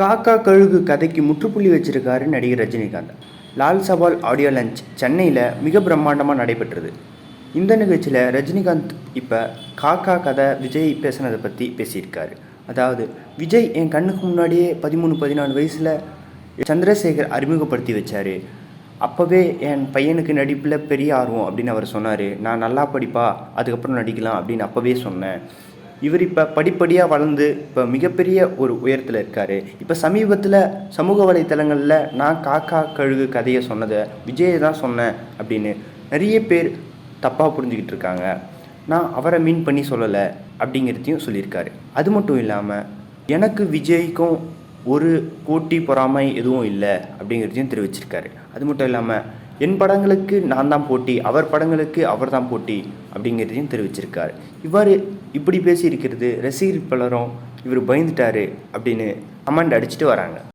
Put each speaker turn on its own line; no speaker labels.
காக்கா கழுகு கதைக்கு முற்றுப்புள்ளி வச்சிருக்காரு நடிகர் ரஜினிகாந்த். லால் சவால் ஆடியோ லஞ்ச் சென்னையில் மிக பிரம்மாண்டமாக நடைபெற்றது. இந்த நிகழ்ச்சியில் ரஜினிகாந்த் இப்போ காக்கா கதை விஜய் பேசுனதை பற்றி பேசியிருக்காரு. அதாவது விஜய் என் கண்ணுக்கு முன்னாடியே பதிமூணு பதினாலு வயசில் சந்திரசேகர் அறிமுகப்படுத்தி வச்சார். அப்போவே என் பையனுக்கு நடிப்பில் பெரிய ஆர்வம் அப்படின்னு அவர் சொன்னார். நான் நல்லா படிப்பா அதுக்கப்புறம் நடிக்கலாம் அப்படின்னு அப்போவே சொன்னேன். இவர் இப்போ படிப்படியாக வளர்ந்து இப்போ மிகப்பெரிய ஒரு உயரத்தில் இருக்கார். இப்போ சமீபத்தில் சமூக வலைத்தளங்களில் நான் காக்கா கழுகு கதையை சொன்னதை விஜயை தான் சொன்னேன் அப்படின்னு நிறைய பேர் தப்பாக புரிஞ்சுக்கிட்டு இருக்காங்க. நான் அவரை மீன் பண்ணி சொல்லலை அப்படிங்கிறதையும் சொல்லியிருக்காரு. அது மட்டும் இல்லாமல் எனக்கு விஜய்க்கும் ஒரு போட்டி பொறாமை எதுவும் இல்லை அப்படிங்கிறதையும் தெரிவிச்சிருக்காரு. அது மட்டும் இல்லாமல் என் படங்களுக்கு நான் தான் போட்டி அவர் படங்களுக்கு அவர் தான் போட்டி அப்படிங்கிறதையும் தெரிவிச்சிருக்கார். இவ்வாறு இப்படி பேசியிருக்கிறது ரசிகர் பலரும் இவர் பயந்துட்டாரு அப்படின்னு கமெண்ட் அடிச்சுட்டு வராங்க.